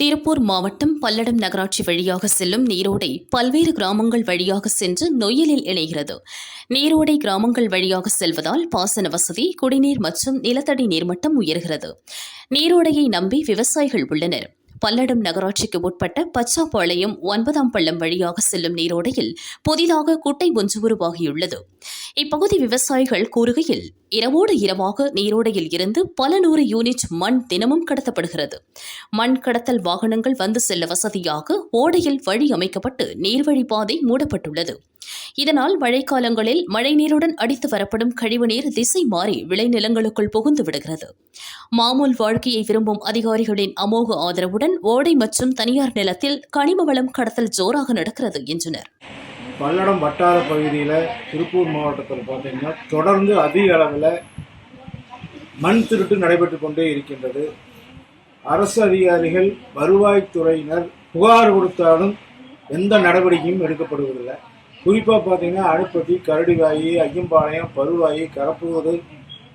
திருப்பூர் மாவட்டம் பல்லடம் நகராட்சி வழியாக செல்லும் நீரோடை பல்வேறு கிராமங்கள் வழியாக சென்று நொய்யலில் இணைகிறது. நீரோடை கிராமங்கள் வழியாக செல்வதால் பாசன வசதி குடிநீர் மற்றும் நிலத்தடி நீர்மட்டம் உயர்கிறது. நீரோடையை நம்பி விவசாயிகள் உள்ளனர். பல்லடம் நகராட்சிக்கு உட்பட்ட பச்சாப்பாளையம் ஒன்பதாம் பள்ளம் வழியாக செல்லும் நீரோடையில் புதிதாக குட்டை ஒன்று உருவாகியுள்ளது. இப்பகுதி விவசாயிகள் கூறுகையில் இரவோடு இரவாக நீரோடையில் இருந்து பல நூறு யூனிட் மண் தினமும் கடத்தப்படுகிறது. மண் கடத்தல் வாகனங்கள் வந்து செல்ல வசதியாக ஓடையில் வழி அமைக்கப்பட்டு நீர்வழி பாதை மூடப்பட்டுள்ளது. இதனால் மழைக்காலங்களில் மழைநீருடன் அடித்து வரப்படும் கழிவுநீர் திசை மாறி விளைநிலங்களுக்குள் புகுந்து விடுகிறது. மாமூல் வாழ்க்கையை விரும்பும் அதிகாரிகளின் அமோக ஆதரவுடன் ஓடை மற்றும் தனியார் நிலத்தில் கனிம வளம் கடத்தல் ஜோராக நடக்கிறது என்றனர். பல்லடம் வட்டார பகுதியில் திருப்பூர் மாவட்டத்தில் பார்த்தீங்கன்னா தொடர்ந்து அதிக அளவில் மண் திருட்டு நடைபெற்று கொண்டே இருக்கின்றது. அரசு அதிகாரிகள் வருவாய்த்துறையினர் புகார் கொடுத்தாலும் எந்த நடவடிக்கையும் எடுக்கப்படுவதில்லை. குறிப்பாக பார்த்தீங்கன்னா அடுப்பட்டி கரடிவாயி ஐயம்பாளையம் பருவாயி கரப்புவது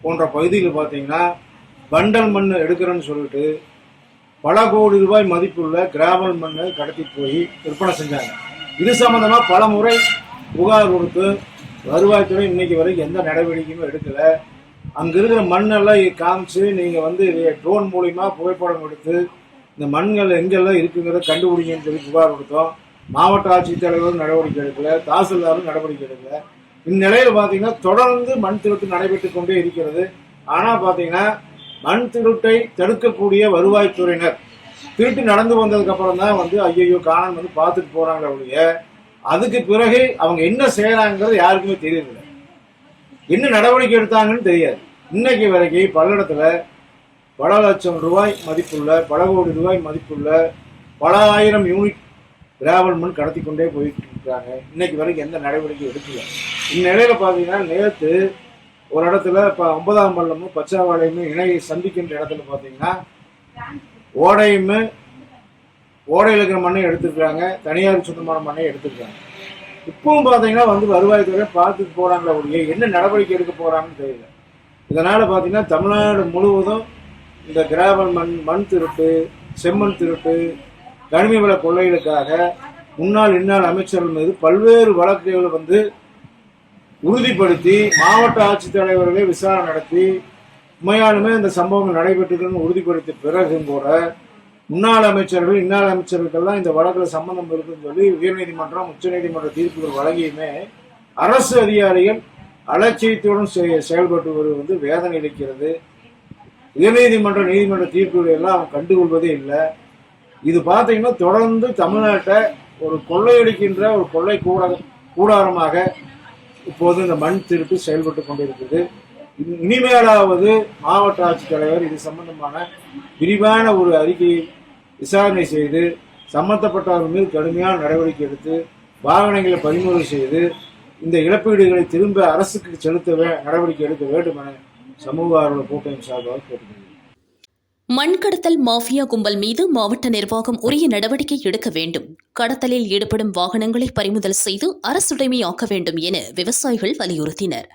போன்ற பகுதியில் பார்த்தீங்கன்னா வண்டல் மண் எடுக்கிறேன்னு சொல்லிட்டு பல கோடி ரூபாய் மதிப்புள்ள கிராவல் மண்ணை கடத்தி போய் விற்பனை செஞ்சாங்க. இது சம்பந்தமா பல முறை புகார் கொடுத்து வருவாய்த்துறை இன்னைக்கு வரைக்கும் எந்த நடவடிக்கையுமே எடுக்கல. அங்க இருக்கிற மண்ணெல்லாம் காமிச்சு நீங்க வந்து ட்ரோன் மூலியமா புகைப்படம் எடுத்து இந்த மண்கள் எங்கெல்லாம் இருக்குங்கிறத கண்டுபிடிங்கன்னு சொல்லி புகார் கொடுத்தோம். மாவட்ட ஆட்சித்தலைவரும் நடவடிக்கை எடுக்கல தாசில்தாரும் நடவடிக்கை எடுக்கல. இந்நிலையில் பார்த்தீங்கன்னா தொடர்ந்து மண் திருட்டு நடைபெற்று கொண்டே இருக்கிறது. ஆனால் பார்த்தீங்கன்னா மண் திருட்டை தடுக்கக்கூடிய வருவாய்த்துறையினர் திருட்டு நடந்து வந்ததுக்கு அப்புறம் தான் வந்து ஐயோ காணன் வந்து பார்த்துட்டு போறாங்களே ஒழிய அதுக்கு பிறகு அவங்க என்ன செய்யறாங்கிறது யாருக்குமே தெரியல என்ன நடவடிக்கை எடுத்தாங்கன்னு தெரியாது. இன்னைக்கு வரைக்கும் பல்லடத்துல பல லட்சம் ரூபாய் மதிப்புள்ள பல கோடி ரூபாய் மதிப்புள்ள பல ஆயிரம் யூனிட் கிராவல் மண் கடத்தி கொண்டே போயிட்டு இருக்காங்க இன்னைக்கு வரைக்கும் எந்த நடவடிக்கை எடுக்கல. இந்நிலையில பாத்தீங்கன்னா நேற்று ஒரு இடத்துல இப்ப ஒன்பதாம் பள்ளமும் பச்சாவாளையமும் இணையை சந்திக்கின்ற இடத்துல பாத்தீங்கன்னா ஓடையுமே ஓடையில் இருக்கிற மண்ணை எடுத்துருக்காங்க. தனியார் சொந்தமான மண்ணை எடுத்துருக்காங்க. இப்பவும் பார்த்தீங்கன்னா வந்து வருவாய்த்துறை பார்த்துட்டு போகிறாங்களே ஒழிய என்ன நடவடிக்கை எடுக்க போகிறாங்கன்னு தெரியல. இதனால் பார்த்தீங்கன்னா தமிழ்நாடு முழுவதும் இந்த கிராவல் மண் மண் திருட்டு செம்மண் திருட்டு கனிம வள கொள்ளைகளுக்காக முன்னாள் இந்நாள் அமைச்சர்கள் மீது பல்வேறு வழக்குகளை வந்து உறுதிப்படுத்தி மாவட்ட ஆட்சித்தலைவர்களே விசாரணை நடத்தி உண்மையாலுமே இந்த சம்பவங்கள் நடைபெற்றிருக்குன்னு உறுதிப்படுத்த பிறகும் கூட முன்னாள் அமைச்சர்கள் இன்னாள் அமைச்சர்களுக்கெல்லாம் இந்த வழக்கில் சம்பந்தம் இருக்குன்னு சொல்லி உயர்நீதிமன்றம் உச்சநீதிமன்ற தீர்ப்புகள் வழங்கியுமே அரசு அதிகாரிகள் அலட்சியத்துடன் செய- செயல்பட்டு வருவது வந்து வேதனை அளிக்கிறது. உயர்நீதிமன்ற நீதிமன்ற தீர்ப்புகளை எல்லாம் அவன் கண்டுகொள்வதே இல்லை. இது பார்த்தீங்கன்னா தொடர்ந்து தமிழ்நாட்டை ஒரு கொள்ளையடிக்கின்ற ஒரு கொள்ளை கூட கூடாரமாக இப்போது இந்த மண் திருட்டு செயல்பட்டு கொண்டிருக்குது. இனிமேலாவது மாவட்ட ஆட்சித்தலைவர் இது சம்பந்தமான விரிவான ஒரு அறிக்கையை விசாரணை செய்து சம்பந்தப்பட்டவர்கள் மீது கடுமையான நடவடிக்கை எடுத்து வாகனங்களை பறிமுதல் செய்து இந்த இழப்பீடுகளை திரும்ப அரசுக்கு செலுத்த நடவடிக்கை எடுக்க வேண்டும் என சமூக ஆர்வலர் கூட்டணி சார்பாக கேட்டுக்கொள்கிறேன். மண் கடத்தல் மாஃபியா கும்பல் மீது மாவட்ட நிர்வாகம் உரிய நடவடிக்கை எடுக்க வேண்டும். கடத்தலில் ஈடுபடும் வாகனங்களை பறிமுதல் செய்து அரசுடைமையாக்க வேண்டும் என விவசாயிகள் வலியுறுத்தினர்.